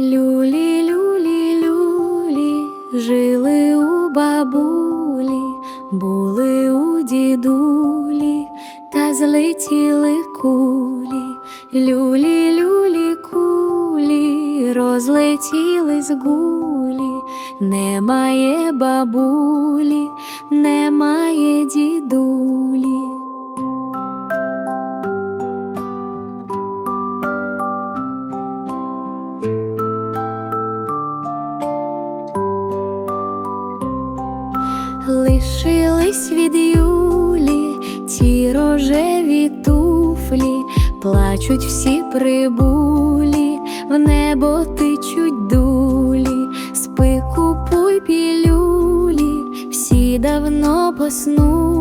Люлі, люлі, люлі, жили у бабулі, були у дідулі, та злетіли кулі, люлі, люлі, кулі, розлетілись гулі, немає бабулі, Лишились від Юлі ті рожеві туфлі, плачуть всі прибулі, в небо тичуть дулі, спи купуй пілюлі, всі давно поснули.